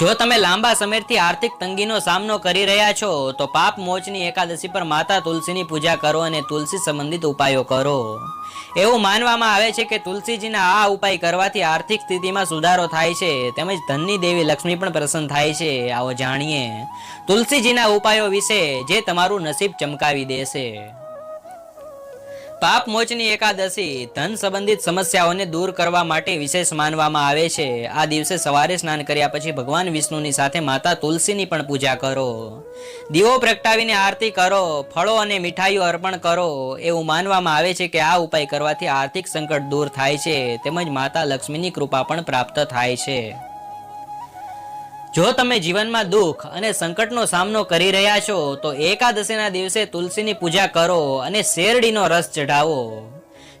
જો તમે લાંબા સમયથી આર્થિક તંગીનો સામનો કરી રહ્યા છો, તો પાપ મોચની એકાદશી પર માતા તુલસીની પૂજા કરો અને તુલસી સંબંધિત ઉપાયો કરો. એવું માનવામાં આવે છે કે તુલસીજીના આ ઉપાય કરવાથી આર્થિક સ્થિતિમાં સુધારો થાય છે, તેમજ ધનની દેવી લક્ષ્મી પણ પ્રસન્ન થાય છે. આવો જાણીએ. તુલસીજીના ઉપાયો વિશે જે તમારું નસીબ ચમકાવી દેશે. પાપ મોચની એકાદશી ધન સંબંધિત સમસ્યાઓને દૂર કરવા માટે વિશેષ માનવામાં આવે છે. આ દિવસે સવારે સ્નાન કર્યા પછી ભગવાન વિષ્ણુની સાથે માતા તુલસીની પણ પૂજા કરો. દીવો પ્રગટાવીને આરતી કરો, ફળો અને મીઠાઈઓ અર્પણ કરો. એવું માનવામાં આવે છે કે આ ઉપાય કરવાથી આર્થિક સંકટ દૂર થાય છે. તેમજ માતા લક્ષ્મીની કૃપા પણ પ્રાપ્ત થાય છે. જો તમે જીવનમાં દુઃખ અને સંકટનો સામનો કરી રહ્યા છો, તો એકાદશીના દિવસે તુલસીની પૂજા કરો અને શેરડીનો રસ ચઢાવો.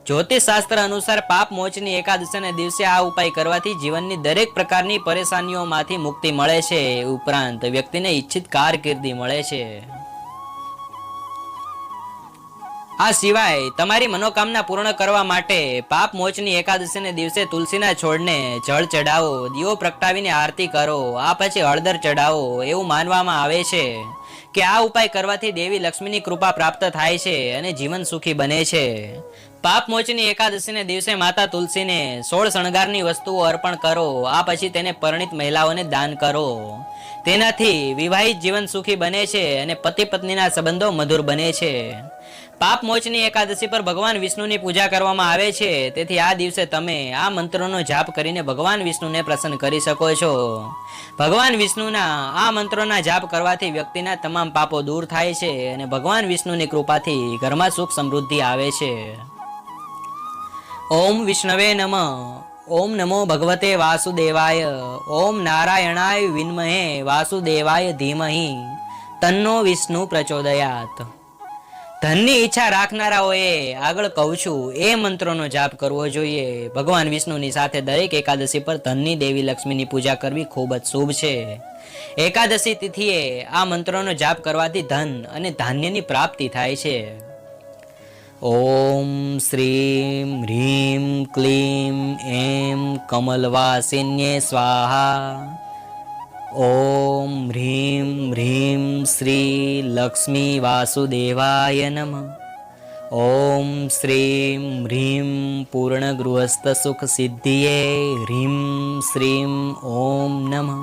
જ્યોતિષ શાસ્ત્ર અનુસાર પાપ મોચની એકાદશીના દિવસે આ ઉપાય કરવાથી જીવનની દરેક પ્રકારની પરેશાનીઓમાંથી મુક્તિ મળે છે. ઉપરાંત વ્યક્તિને ઈચ્છિત કારકિર્દી મળે છે. આ સિવાય તમારી મનોકામના પૂર્ણ કરવા માટે પાપ મોચની એકાદશીને દિવસે તુલસીના છોડને જળ ચડાવો દીવો પ્રગટાવીને આરતી કરો, આ પછી હળદર ચડાવો એવું માનવામાં આવે છે કે આ ઉપાય કરવાથી દેવી લક્ષ્મીની કૃપા પ્રાપ્ત થાય છે અને જીવન સુખી બને છે. પાપ મોચની એકાદશીને દિવસે માતા તુલસીને સોળ શણગારની વસ્તુઓ અર્પણ કરો, આ પછી તેને પરણિત મહિલાઓને દાન કરો. તેનાથી વિવાહિત જીવન સુખી બને છે અને પતિ પત્નીના સંબંધો મધુર બને છે. પાપ મોચની એકાદશી પર ભગવાન વિષ્ણુની પૂજા કરવામાં આવે છે. તેથી આ દિવસે તમે આ મંત્રોનો જાપ કરીને ભગવાન વિષ્ણુને પ્રસન્ન કરી શકો છો. ભગવાન વિષ્ણુના આ મંત્રોના જાપ કરવાથી વ્યક્તિના તમામ પાપો દૂર થાય છે અને ભગવાન વિષ્ણુની કૃપાથી ઘરમાં સુખ સમૃદ્ધિ આવે છે. ઓમ વિષ્ણવે નમ. ઓમ નમો ભગવતે વાસુદેવાય. ઓમ નારાયણાય વિન્મહે વાસુદેવાય ધીમહી. તન્નો વિષ્ણુ પ્રચોદયાત. ધનની ઈચ્છા રાખનારાઓએ આગળ કહું છું, એ મંત્રોનો જાપ કરવો જોઈએ. ભગવાન વિષ્ણુની સાથે દરેક એકાદશી પર ધનની દેવી લક્ષ્મીની પૂજા કરવી ખૂબ જ શુભ છે. એકાદશી તિથિએ આ મંત્રોનો જાપ કરવાથી ધન અને ધાન્યની પ્રાપ્તિ થાય છે. ઓમ શ્રીમ હ્રીમ ક્લીમ, એમ, કમલવાસિન્યે સ્વાહા. ઓમ હ્રીમ હ્રીમ श्रीलक्ष्मीवासुदेवाय नमः। ॐ श्रीं ह्रीं पूर्णगृहस्थसुखसिद्धिये ह्रीं श्रीं ॐ नमः।